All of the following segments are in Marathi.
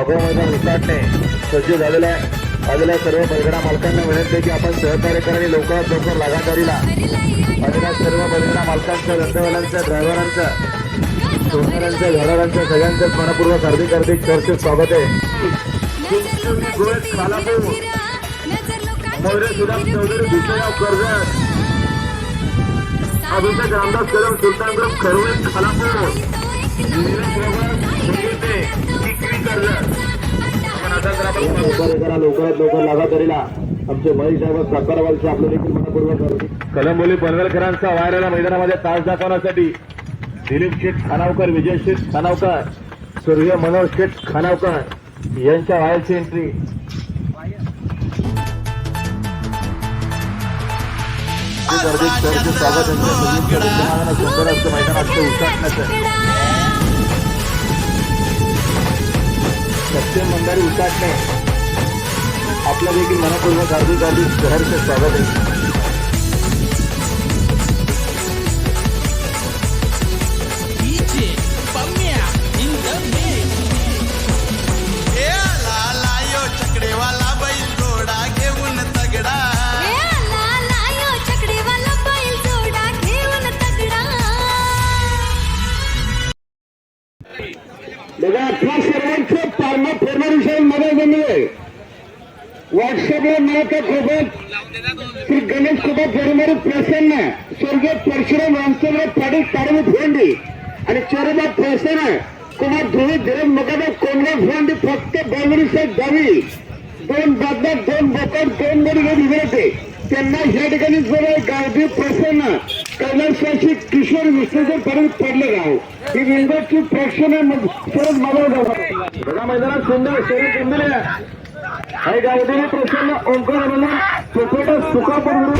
वाघोळ मैदान उसाटणे सज्ज झालेला आलेल्या सर्व बैलगाडा मालकांना विनंती आहे की आपण सहकार्य करा आणि लवकरात लवकर लागातारीला. आलेल्या सर्व बैलगाडा मालकांच्या धंदेवाल्यांच्या ड्रायव्हरांच्या सोनाऱ्यांच्या घराऱ्यांच्या सगळ्यांचं मनपूर्वक हार्दिक हार्दिक चर्चेत स्वागत आहे. गोव्यात सुदाम चौधरी भुसेगाव कर्जत अभिषेक रामदास कदम सुलतान ग्रुप खरवे खालापूर. लवकर लाभा करीला आमचे महेश साहेब साकारवालचे आपलं देखील मनपूर्वक कलंबोली पनवेलकरांचा वायराला मैदानामध्ये तास दाखवण्यासाठी. दिलीप शेठ खानावकर विजय शेठ खानावकर सूर्य मनोज शेठ खानावकर यांच्या वायरची एंट्री हार्दिक सरचे स्वागत सुंदर असं मैदानात उसाटण्याचं सत्यम मंदारी उसाटणे आपलं देखील मनपूर्वक हार्दिक हार्दिक सहर्ष स्वागत आहे DJ Pamia in the mix. ए आला आला यो चकडेवाला बैल घोडा घेऊन तगडा। बघा आपल्या सर्वांचं पारणं फेब्रुवारी मध्ये जमले व्हॉट्सअपला मिळत सोबत श्री गणेश कुमार परिमारी प्रसन्न स्वर्गीय परशुराम रामचंद्र पाटील ताडवी भेंडी आणि चोरबा प्रसन्न कुमार ध्रुवी धीरज मुकादम कोंडवा भेंडी फक्त बेलवडी साहेब दावी दोन बादला दोन बोकड दोन बडी घेऊन उभे होते. त्यांना या ठिकाणी जवळ गावठी प्रसन्न कैलासवासी किशोर विष्णूचं पडून पडले गाव. ही विंडोची प्रेक्षण सरळ मला बघा मैदानात सुंदर शरीर जमलेले आहे गावठी प्रसन्न ओंकार म्हणून सुखोटा सुखापूर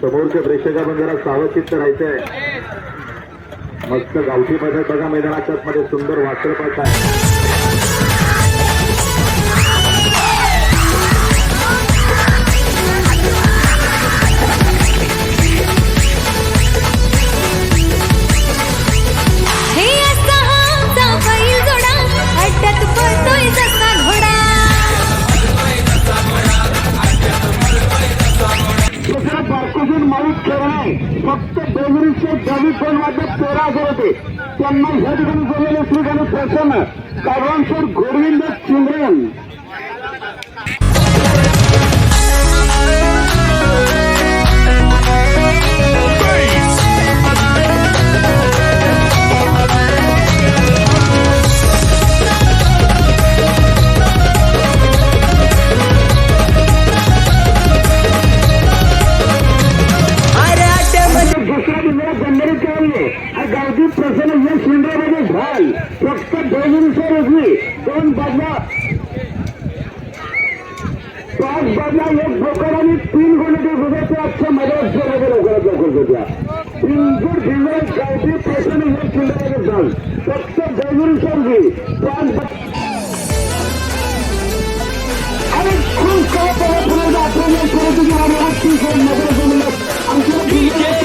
समोरच्या प्रेक्षकांना जरा सावचित्त राहायचंय. मस्त गावठी पद्धत बघा मैदानाच्या मध्ये सुंदर वासरपात आहे हे फक्त बेगरीचे दवी दोन वाजत तेरा हजार होते त्यांना ह्या ठिकाणी बोललेले श्री गणेश प्रसन्न कारवांशोर गोडविंद चिंद्रन अरे पाच बदला एक बोकड आणि तीन गोलटे दुधाचे आजच्या मैदानात खेळायचे लवकरात लवकर होत्या बिंजूर भिंगरा गावठी प्रसन्न या शिंद्रामध्ये झाल फक्त बेगरीचे रोजी पाच आणि खूप काय पडत पुढे आक्रमण करत होती आणि आमच्या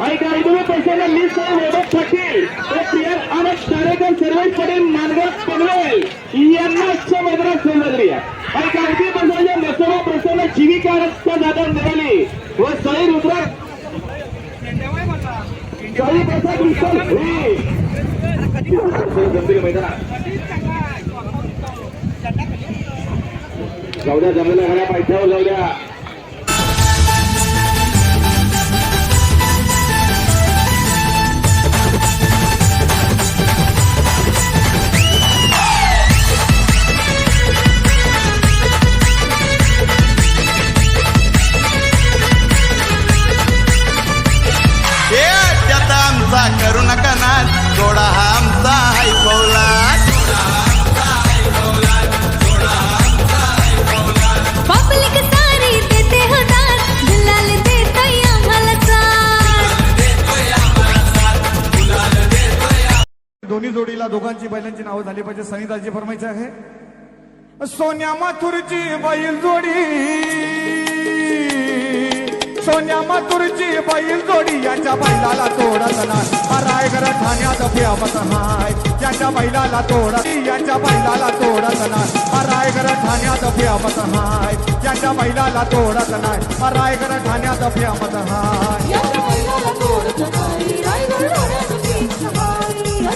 आणि काही पैशाला मी सर वैभव पाटील व प्रिया आणि कार्यक्रम सर्वच पटेल मानगाव पनवेल यांना आजच्या मैदानात सोडली आणि काही पैशाच्या मसोबा प्रसन्न जीविका रस्ता दादा मिळाली व सई रुद्रा सई प्रसाद विशाल मैदानात जाऊ द्या जमिनीला घड्या पायथ्यावर जाऊ द्या. दोन्ही जोडीला दोघांची बैलांची नावं झाली पाहिजे. सनिताजी फरमायचे आहे सोन्या माथुरची बैल जोडी सोन्या माथुरची बैल जोडी याच्या बैलाला तोडत नाही. रायगड ठाण्यात फेमस हाय याच्या बैलाला तोडत याच्या बैलाला तोडत नाही. रायगड ठाण्यात फेमस हाय याच्या बैलाला तोडत नाही. रायगड ठाण्यात फेमस हाय